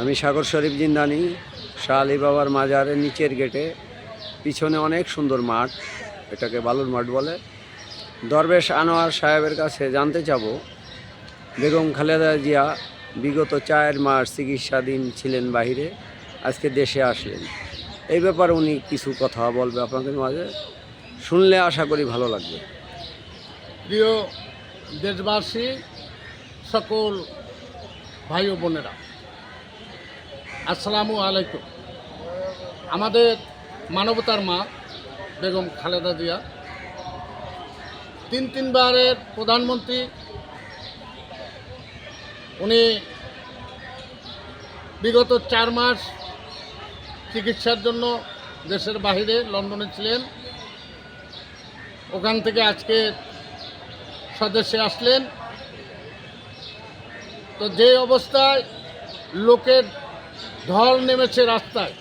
আমি সাগর শরীফ জিন্দানি শাহ বাবার মাজারের নিচের গেটে। পিছনে অনেক সুন্দর মাঠ, এটাকে বালুর মাঠ বলে। দরবেশ আনোয়ার সাহেবের কাছে জানতে চাব, বেগম খালেদা জিয়া বিগত চার মাস চিকিৎসাধীন ছিলেন বাহিরে, আজকে দেশে আসলেন। এই ব্যাপারে উনি কিছু কথা বলবে আপনাদের মাঝে। শুনলে আশা করি ভালো লাগবে। প্রিয় দেশবাসী, সকল ভাই বোনেরা আসসালামু আলাইকুম। আমাদের মানবতার মা বেগম খালেদা জিয়া, তিন তিনবারের প্রধানমন্ত্রী। উনি বিগত চার মাস চিকিৎসার জন্য দেশের বাইরে লন্ডনে ছিলেন। ওখান থেকে আজকে স্বদেশে আসলেন। তো যে অবস্থায় লোকের ঢল নেমেছে রাস্তায়।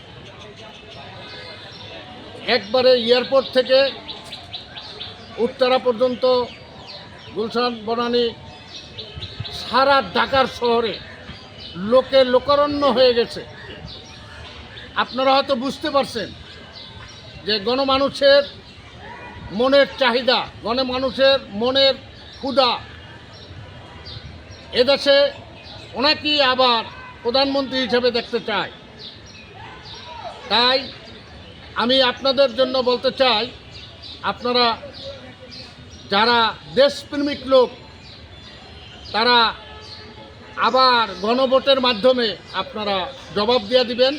একবারে এয়ারপোর্ট থেকে উত্তরা পর্যন্ত গুলশান, বনানী, সারা ঢাকার শহরে লোকে লোকারণ্য হয়ে গেছে। আপনারা হয়তো বুঝতে পারছেন যে গণমানুষের মনের চাহিদা, গণমানুষের মনের ক্ষুধা, এদেশে ওনাকেই আবার প্রধানমন্ত্রী হিসেবে দেখতে চাই। তাই আমি আপনাদের জন্য বলতে চাই, আপনারা যারা দেশপ্রেমিক লোক, তারা আবার গণভোটের মাধ্যমে আপনারা জবাব দিয়ে দিবেন।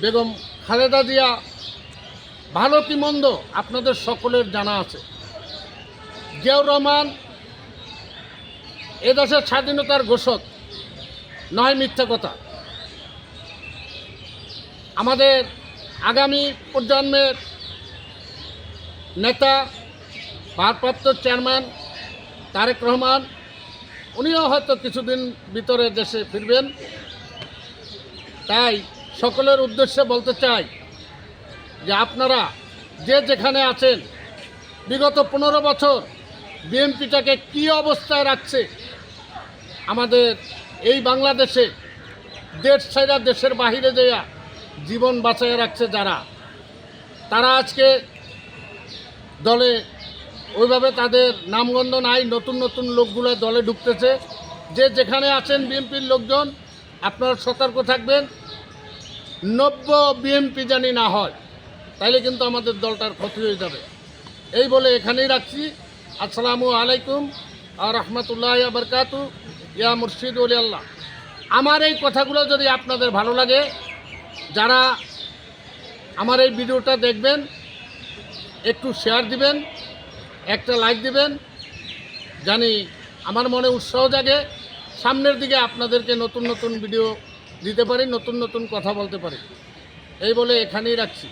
বেগম খালেদা জিয়া, ভালো কি মন্দ, আপনাদের সকলের জানা আছে। জিয়াউর রহমান এদেশের স্বাধীনতার ঘোষক। নয় মিথ্যা কথা। আমাদের আগামী প্রজন্মের নেতা, ভারপ্রাপ্ত চেয়ারম্যান তারেক রহমান, উনিও হয়তো কিছুদিন ভিতরে দেশে ফিরবেন। তাই সকলের উদ্দেশ্যে বলতে চাই যে আপনারা যে যেখানে আছেন, বিগত পনেরো বছর বিএনপিটাকে কী অবস্থায় রাখছে, আমাদের এই বাংলাদেশে দেশ ছাড়া দেশের বাহিরে দেয়া জীবন বাঁচাইয়া রাখছে যারা, তারা আজকে দলে ওইভাবে তাদের নামগন্ধ নাই, নতুন নতুন লোকগুলো দলে ঢুকতেছে। যে যেখানে আছেন বিএনপির লোকজন, আপনারা সতর্ক থাকবেন। নব্য বিএনপি জানি না হয়, তাইলে কিন্তু আমাদের দলটার ক্ষতি হয়ে যাবে। এই বলে এখানেই রাখছি। আসসালামু আলাইকুম আর রহমতুল্লাহ বরকাতু। ইয়া মুর্শিদ ওলি আল্লাহ আমার এই কথাগুলো যদি আপনাদের ভালো লাগে, যারা আমার এই ভিডিওটা দেখবেন, একটু শেয়ার দিবেন, একটা লাইক দিবেন, জানি আমার মনে উৎসাহ জাগে, সামনের দিকে আপনাদেরকে নতুন নতুন ভিডিও দিতে পারি, নতুন নতুন কথা বলতে পারি। এই বলে এখানেই রাখছি।